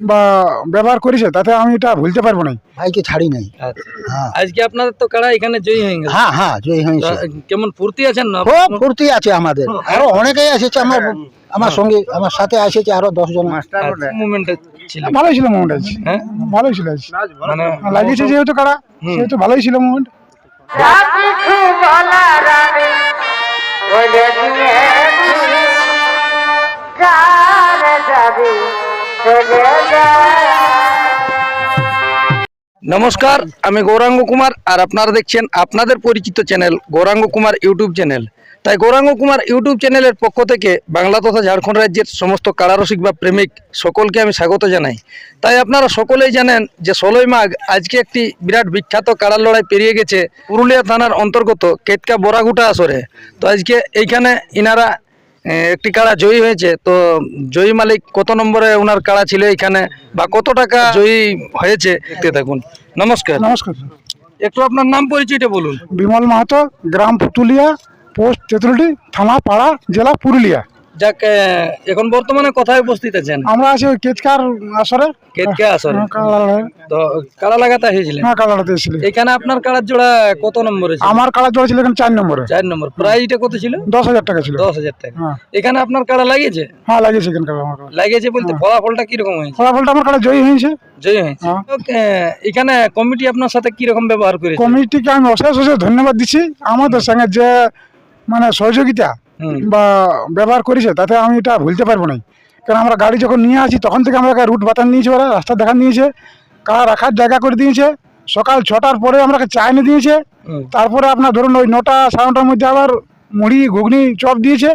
বা ব্যবহার করেছে তাতে আমি এটা ভুলতে পারব না ভাইকে ছাড়ি নাই? আচ্ছা। হ্যাঁ। আজকে আপনাদের তো কাড়া এখানে জয়ী হয়ে গেছে। হ্যাঁ হ্যাঁ জয় হয়েছে কেমন ফুর্তি আছেন না? খুব ফুর্তি আছে আমাদের। আরও অনেকেই এসেছে আমার আমার সঙ্গে আমার সাথে এসেছে আরও দশ জন। মুভমেন্টে ছিল। ভালোই ছিল মোমেন্ট আছে হ্যাঁ? ভালোই ছিল। আজ মানে লাগিয়েছে যেহেতু কারা সেহেতু ভালোই ছিল মোমেন্ট নমস্কার, আমি গৌরাঙ্গ কুমার আর আপনারা দেখছেন আপনাদের পরিচিত channel Gouranga Kumar YouTube channel. তাই গৌরাঙ্গ কুমার ইউটিউব চ্যানেলের পক্ষ থেকে বাংলা তথা ঝাড়খণ্ড রাজ্যের সমস্ত কারারসিক বা প্রেমিক সকলকে আমি স্বাগত জানাই। তাই আপনারা সকলেই জানেন যে ষোলোই মাঘ আজকে একটি বিরাট বিখ্যাত কাড়ার লড়াই পেরিয়ে গেছে পুরুলিয়া থানার অন্তর্গত কেতকা বরাগুটা আসরে। তো আজকে এইখানে ইনারা একটি কাড়া জয়ী হয়েছে। তো জয়ী মালিক কত নম্বরে ওনার কাড়া ছিল এখানে বা কত টাকা জয়ী হয়েছে? দেখতে থাকুন। নমস্কার। নমস্কার। একটু আপনার নাম পরিচয়টা বলুন। বিমল মাহাতো গ্রাম পুতুলিয়া পোস্ট তেতুলটি থানা পাড়া জেলা পুরুলিয়া। যাক এখন বর্তমানে কোথায় উপস্থিত আছেন? আমরা আছি ওই কেচকার আসরে। কেতকে আসরে? হ্যাঁ, তো কাড়া লাগাতে এসেছিলেন? হ্যাঁ কাড়া লড়াইতে এসেছিলি এখানে আপনার কাড়ার জোড়া কত নম্বরে ছিল? আমার কাড়া জোড়া ছিল এখানে চার নম্বরে। চার নম্বর। প্রাইসটা কত ছিল? দশ হাজার টাকা ছিল। দশ হাজার টাকা। হ্যাঁ। এখানে আপনার কাড়া লাগিয়েছে? হ্যাঁ লাগিয়েছে এখানে কাড়া আমার লাগিয়েছে বলতে ফলাফলটা কীরকম হয়েছে? ফলাফলটা আমার কাড়া জয়ী হয়েছে। জয়ী হয়েছে। হ্যাঁ। এখানে কমিটি আপনার সাথে কীরকম ব্যবহার করেছে? কমিটিকে আমি অশেষ অশেষ ধন্যবাদ দিচ্ছি। আমাদের সঙ্গে যে মানে সহযোগিতা বা ব্যবহার করেছে তাতে আমি এটা ভুলতে পারব না কারণ আমরা গাড়ি যখন নিয়ে আসি তখন থেকে আমাকে রুট বাতান নিয়েছে ওরা রাস্তা দেখান নিয়েছে কার রাখার জায়গা করে দিয়েছে। সকাল ছটার পরে আমাকে চা এনে দিয়েছে। তারপরে আপনার ধরুন ওই নটা সাড়ে নটার মধ্যে আবার মুড়ি ঘুগনি চপ দিয়েছে।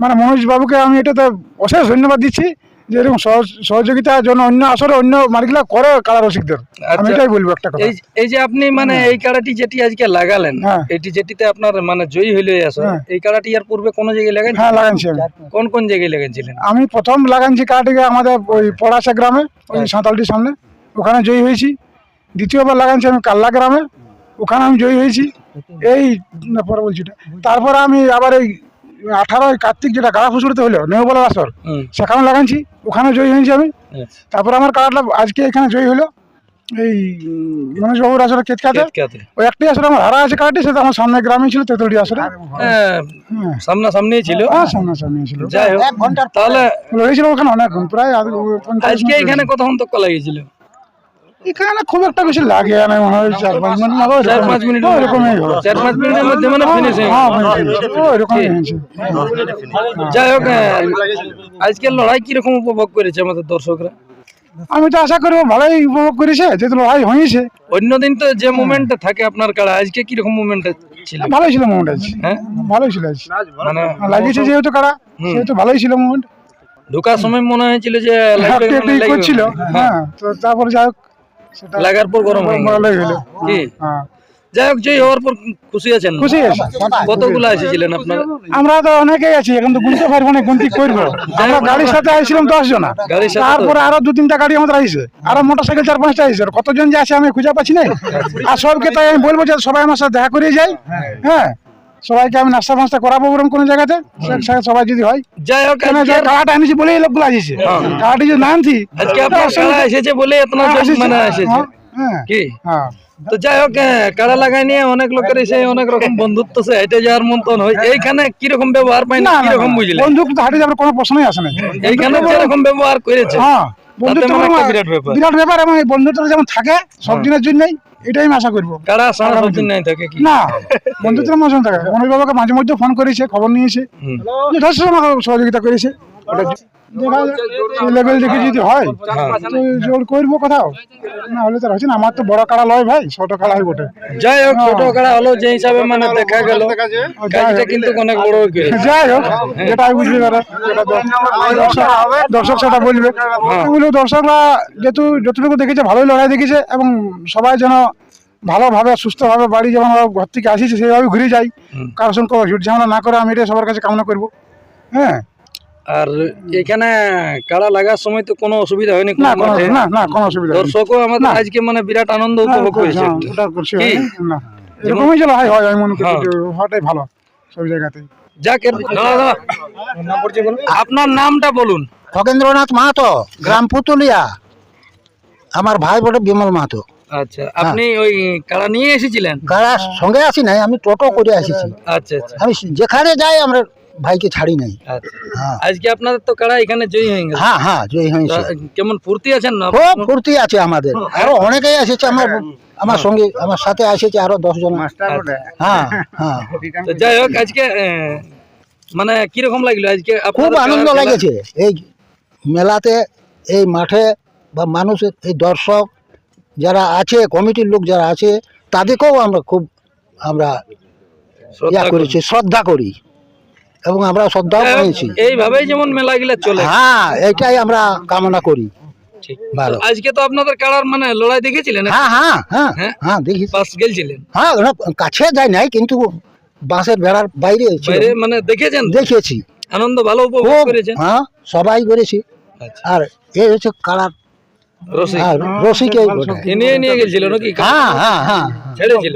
মানে মনোজ বাবুকে আমি এটাতে অশেষ ধন্যবাদ দিচ্ছি। যে এরকম সহজ- সহযোগিতার জন্য অন্য আসরে অন্য মালিকরা করে কালা রসিকদের? আমি আচ্ছা। এটাই বলব একটা কথা। এই যে আপনি মানে এই কাড়াটি যেটি আজকে লাগালেন হ্যাঁ। এটি যেটিতে আপনার মানে জয়ী হইলে আসো হ্যাঁ। এই কাড়াটি আর পূর্বে কোন জায়গায় লাগান হ্যাঁ লাগাইছি কোন কোন জায়গায় লাগাইছিলেন? আমি প্রথম লাগাইছি কাটিকে আমাদের ওই পড়াশা গ্রামে ওই সাঁতালটির সামনে। ওখানে জয়ী হয়েছি। দ্বিতীয়বার লাগাইছি আমি কাল্লা গ্রামে। ওখানে আমি জয়ী হয়েছি। এই পরে বলছি। তারপরে আমি আবার এই আঠারোই কার্তিক যেটা গাড়া ফুসুড়তে হলো নেওবলার আসর সেখানে লাগাইছি ওখানে জয়ী হয়েছি আমি। আচ্ছা। তারপরে আমার কার্ডটা আজকে এখানে জয়ী হলো এই মনোজবাবুর আসলে কেতকাতে। ওই একটি আসলে আমার হারা আছে কার্ডটি সেটা আমার সামনে গ্রামে ছিল তেতুড়ি আসলে হ্যাঁ, হ্যাঁ। সামনাসামনি ছিল। হ্যাঁ সামনে সামনে ছিল। যাই হোক। এক ঘণ্টার তাহলে হয়েছিল ওখানে অনেকক্ষণ প্রায় আজকে এখানে কতক্ষণ তক লাগিয়েছিল? এখানে খুব একটা বেশি লাগে না মনে হয় চার পাঁচ মিনিট চার পাঁচ মিনিট এরকমই হবে চার পাঁচ মিনিটের মধ্যে মানে ফিনিশিং হ্যাঁ। ও এরকমই যাই হোক আজকের লড়াই কীরকম উপভোগ করেছে আমাদের দর্শকরা? আমি তো আশা করব ভালোই উপভোগ করেছে যেহেতু লড়াই হয়েছে। অন্যদিন তো যে মুভমেন্টে থাকে আপনার কাড়া আজকে কীরকম মুভমেন্ট ছিল? ভালোই ছিল মোমেন্ট আজ হ্যাঁ? ভালোই ছিল আজ মানে লাগিয়েছে যেহেতু কারা সেহেতু ভালোই ছিল মোমেন্ট ঢোকার সময় মনে হয়েছিল যে মানে। করছিল। হ্যাঁ। তো তারপরে যাই হোক লাগার পর গরম হয়ে কি হ্যাঁ। যাই হোক জয় হওয়ার পর খুশি আছেন? খুশি কতগুলো এসেছিলেন আপনারা? আমরা তো অনেকেই আছি এখন তো গুনতে পারব না গুনতি করব। আমরা গাড়ির সাথে আইছিলাম দশ জনা তারপরে আরও দু তিনটা গাড়ি আমাদের আইছে। আরও মোটর সাইকেল চার পাঁচটা আর কতজন যে আছে আমি খুঁজে পাচ্ছি না আর সবকে তাই আমি বলব যে সবাই আমার সাথে দেখা করে যাই। হ্যাঁ। সবাইকে আমি নাস্তা ফাস্তা করাবো ওরকম কোনো জায়গাতে? সবাই যদি হয়। যাই হোক কেন যে আনিছি বলেই লোকগুলো আসিছে। কালাটি যদি না আনছি আজকে আপনার কাড়া এসেছে বলে এত হ্যাঁ, মানে এসেছে। হ্যাঁ, হ্যাঁ কি? হ্যাঁ। তো যাই হোক কাড়া লাগাই নিয়ে অনেক লোকের এসে অনেক রকম বন্ধুত্ব সে হেঁটে যাওয়ার মতন হয়। এইখানে কীরকম ব্যবহার পাই না কীরকম বুঝলে বন্দুক হাঁটে যাবার কোনো প্রশ্নই আসে না। এইখানে যেরকম ব্যবহার করেছে হ্যাঁ বন্ধুত্ব মানে বিরাট ব্যাপার। বিরাট ব্যাপার এবং বন্ধুত্বটা যেমন থাকে সব দিনের জন্যই। এটাই আমি আশা করব। কাড়া সারা সবদিন থাকে কি? না বন্ধুত্বের মতন থাকে। মনোজ বাবাকে মাঝে মধ্যে ফোন করেছে খবর নিয়েছে। সহযোগিতা করেছে। লেভেল দেখে যদি হয় তো জোর করব কোথাও? না হলে তো হচ্ছে না আমার তো বড় কাড়া লয় ভাই ছোট কাড়া হয় বটে। যাই হোক ছোট কাড়া হলো যে হিসাবে মানে দেখা গেল কাজটা কিন্তু অনেক বড় যাই হোক দর্শক দর্শক সেটা বলবে। দর্শকরা যেহেতু যতটুকু দেখেছে ভালোই লড়াই দেখেছে এবং সবাই যেন ভালোভাবে সুস্থভাবে বাড়ি যেমন ঘর থেকে আসিছে সেইভাবে ঘুরে যাই। কারোর সঙ্গে ঝুট ঝামেলা না করে আমি এটা সবার কাছে কামনা করব। হ্যাঁ। আর এখানে কাড়া লাগার সময় তো কোনো অসুবিধা হয়নি কোনো না না না কোনো অসুবিধা দর্শকও আমাদের আজকে মানে বিরাট আনন্দ উপভোগ করেছে। হ্যাঁ, ওটা করছি কি? না। এরকমই চলো হয় হয় আমি মনে করি হ্যাঁ। হওয়াটাই ভালো সব জায়গাতেই। যাক। আপনার নামটা বলুন। খগেন্দ্রনাথ মাহাতো গ্রাম পুতুলিয়া। আমার ভাই বটে বিমল মাহাতো। আচ্ছা আপনি ওই কাড়া নিয়ে এসেছিলেন? কারা সঙ্গে আসি নাই আমি টোটো করে আসিছি। আচ্ছা আচ্ছা। আমি যেখানে যাই আমরা ভাইকে ছাড়ি নাই। আচ্ছা। হ্যাঁ। আজকে আপনাদের তো কারা এখানে জয়ী হয়ে গেছে? হ্যাঁ হ্যাঁ জয়ী হয়েছে কেমন ফুর্তি আছেন না? খুব ফুর্তি আছে আমাদের। আরও অনেকেই এসেছে আমার আমার সঙ্গে আমার সাথে এসেছে আরও দশ জন। হ্যাঁ হ্যাঁ। তো যাই হোক আজকে মানে কীরকম লাগল আজকে খুব আনন্দ? লেগেছে। এই মেলাতে এই মাঠে বা মানুষের এই দর্শক যারা আছে কমিটির লোক যারা আছে তাদেরকেও আমরা খুব আমরা ইয়া করেছি শ্রদ্ধা করি। এবং আমরা শ্রদ্ধাও পেয়েছি এইভাবেই যেমন মেলা গিলা চলে। হ্যাঁ এটাই আমরা কামনা করি। ঠিক। ভালো। আজকে তো আপনাদের কাড়ার মানে লড়াই দেখেছিলেন? হ্যাঁ হ্যাঁ হ্যাঁ হ্যাঁ? হ্যাঁ দেখি পাস গেলছিলেন? হ্যাঁ কাছে যায় নাই কিন্তু বাঁশের বেড়ার বাইরে বাইরে মানে দেখেছেন? দেখেছি। আনন্দ ভালো উপভোগ করেছেন? হ্যাঁ সবাই করেছি। আচ্ছা। আর এই হচ্ছে কালার রসিক। হ্যাঁ রসিকে নিয়ে নিয়ে গেছিল নাকি? হ্যাঁ হ্যাঁ হ্যাঁ। ছেড়েছিল।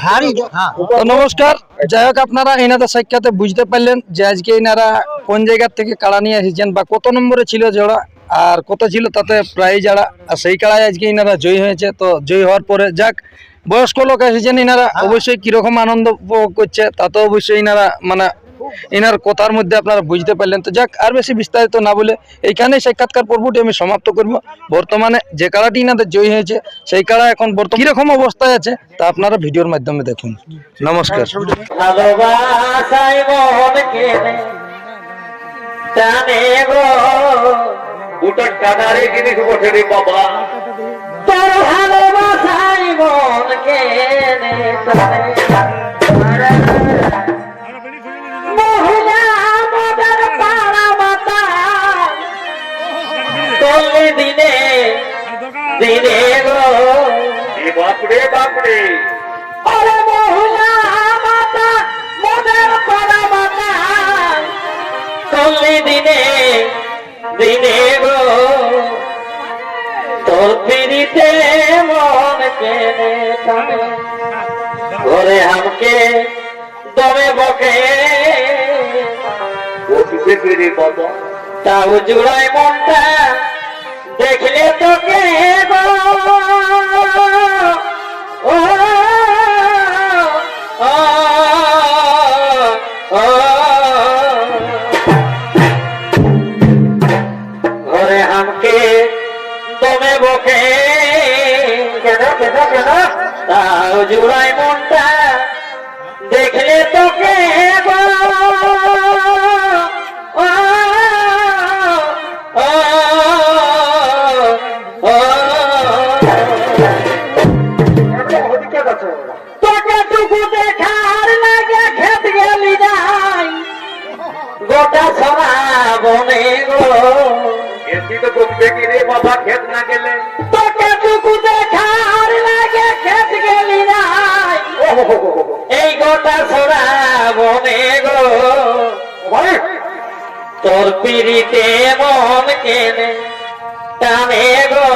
ভারী হ্যাঁ। তো নমস্কার। যাই হোক আপনারা এনাদের সাক্ষাতে বুঝতে পারলেন যে আজকে এনারা কোন জায়গার থেকে কাড়া নিয়ে এসেছেন বা কত নম্বরে ছিল জোড়া আর কত ছিল তাতে প্রায় যারা আর সেই কাড়ায় আজকে এনারা জয়ী হয়েছে। তো জয়ী হওয়ার পরে যাক বয়স্ক লোক এসেছেন এনারা। অবশ্যই কীরকম আনন্দ উপভোগ করছে তাতে অবশ্যই এনারা মানে এনার কথার মধ্যে আপনারা বুঝতে পারলেন। তো যাক, আর বেশি বিস্তারিত না বলে এইখানেই সাক্ষাৎকার পর্বটি আমি সমাপ্ত করব। বর্তমানে যে কাড়াটি এনাদের জয়ী হয়েছে, সেই কাড়া এখন বর্তমান কীরকম অবস্থায় আছে, তা আপনারা ভিডিওর মাধ্যমে দেখুন। নমস্কার। দিনে দিনে গো। বাপরে বাপরে। ওরে মহিলা মাতা মদর পাড়া মাতা। চললে দিনে দিনে গো। তোর পিড়িতে মন কেনে টানে। ঘরে আমকে দমে বকে। তাও জুড়াই মনটা দেখলে তোকে ঘরে আমকে দমে বকে কেন কেন কেন? তাও জুড়াই মনটা দেখলে তোকে গো। গোটা সরা বনে গো। এমনি তো বসবে কি রে বাবা খেত না গেলে। তোকে টুকু দেখার লাগে খেত গেলি নাই এই গোটা সরা বনে গো। তোর পিড়িতে মন কেনে টানে গো।